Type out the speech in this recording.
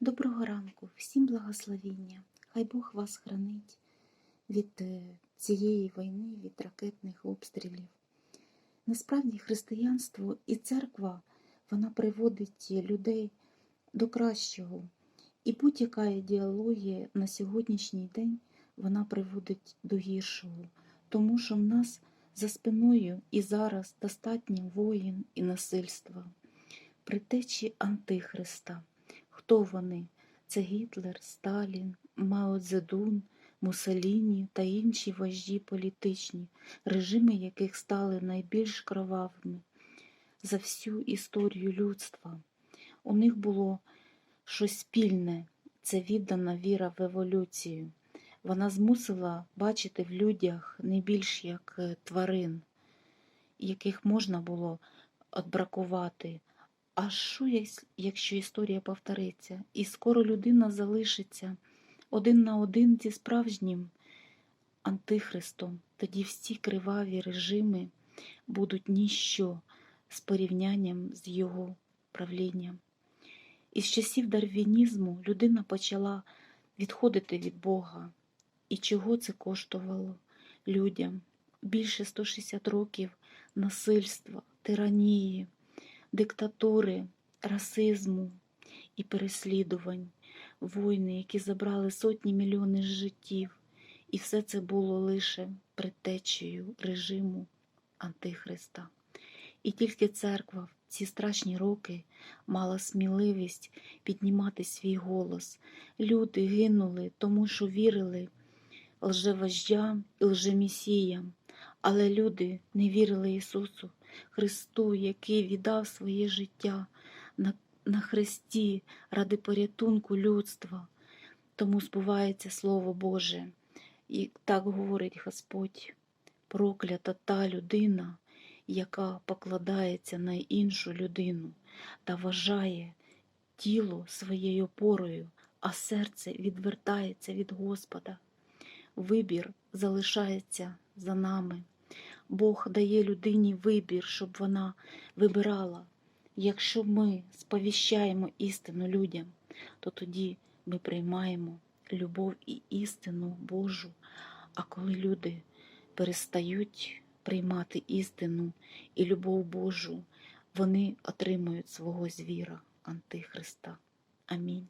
Доброго ранку, всім благословіння. Хай Бог вас хранить від е, цієї війни, від ракетних обстрілів. Насправді християнство і церква вона приводить людей до кращого. І будь-яка ідеологія на сьогоднішній день вона приводить до гіршого, тому що в нас за спиною і зараз достатньо воїн і насильства, притечі Антихриста. Хто вони? Це Гітлер, Сталін, Мао Цзедун, Муссоліні та інші вожді політичні, режими яких стали найбільш кровавими за всю історію людства. У них було щось спільне це віддана віра в еволюцію. Вона змусила бачити в людях не більш як е, тварин, яких можна було отбракувати. А що, якщо історія повториться, і скоро людина залишиться один на один зі справжнім антихристом, тоді всі криваві режими будуть ніщо з порівнянням з його правлінням. Із часів дарвінізму людина почала відходити від Бога. І чого це коштувало людям? Більше 160 років насильства, тиранії, диктатури, расизму і переслідувань, війни, які забрали сотні мільйонів життів. І все це було лише предтечею режиму Антихриста. І тільки церква в ці страшні роки мала сміливість піднімати свій голос. Люди гинули, тому що вірили лжевождям і лжемісіям, але люди не вірили Ісусу, Христу, який віддав своє життя на, на хресті ради порятунку людства. Тому збувається Слово Боже. І так говорить Господь, проклята та людина, яка покладається на іншу людину та вважає тіло своєю опорою, а серце відвертається від Господа. Вибір залишається за нами. Бог дає людині вибір, щоб вона вибирала. Якщо ми сповіщаємо істину людям, то тоді ми приймаємо любов і істину Божу. А коли люди перестають приймати істину і любов Божу, вони отримують свого звіра Антихриста. Амінь.